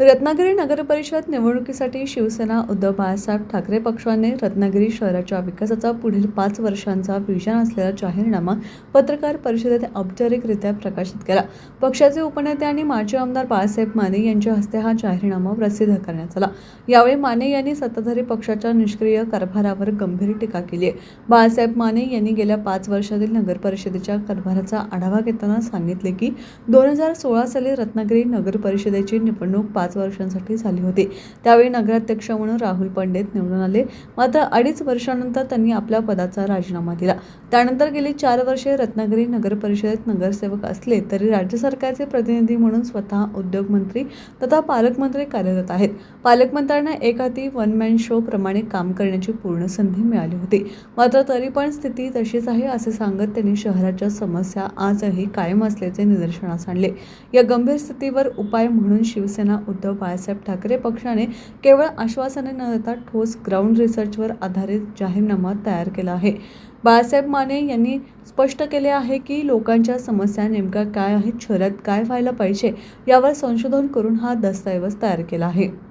रत्नागिरी नगरपरिषद निवडणुकीसाठी शिवसेना उद्धव बाळासाहेब ठाकरे पक्षाने रत्नागिरी शहराच्या विकासाचा पुढील पाच वर्षांचा विजन असलेला जाहीरनामा पत्रकार परिषदेत औपचारिकरित्या प्रकाशित केला. पक्षाचे उपनेते आणि माजी आमदार बाळासाहेब माने यांच्या हस्ते हा जाहीरनामा प्रसिद्ध करण्यात आला. यावेळी माने यांनी सत्ताधारी पक्षाच्या निष्क्रिय कारभारावर गंभीर टीका केली आहे. बाळासाहेब माने यांनी गेल्या पाच वर्षातील नगरपरिषदेच्या कारभाराचा आढावा घेताना सांगितले की दोन हजार सोळा साली रत्नागिरी नगरपरिषदेची निवडणूक पाच पाच वर्षांसाठी झाली होती. त्यावेळी नगराध्यक्ष म्हणून राहुल पंडित निवडून आले. मात्र अडीच वर्षानंतर त्यांनी आपल्या पदाचा राजीनामा दिला. त्यानंतर गेली चार वर्षे रत्नागिरी नगर परिषदेत नगरसेवक असले तरी राज्य सरकारचे प्रतिनिधी म्हणून स्वतः उद्योगमंत्री तथा पालकमंत्री कार्यरत आहेत. पालकमंत्र्यांना एक हाती वन मॅन शो प्रमाणे काम करण्याची पूर्ण संधी मिळाली होती. मात्र तरी पण स्थिती तशीच आहे असे सांगत त्यांनी शहराच्या समस्या आजही कायम असल्याचे निदर्शनास आणले. या गंभीर स्थितीवर उपाय म्हणून शिवसेना उद्धव बाळासाहेब ठाकरे पक्षाने केवळ आश्वासने न देता ठोस ग्राउंड रिसर्चवर आधारित जाहीरनामा तयार केला आहे. बाळासाहेब माने यांनी स्पष्ट केले आहे की लोकांच्या समस्या नेमक्या काय आहेत शहरात काय व्हायला पाहिजे यावर संशोधन करून हा दस्तऐवज तयार केला आहे.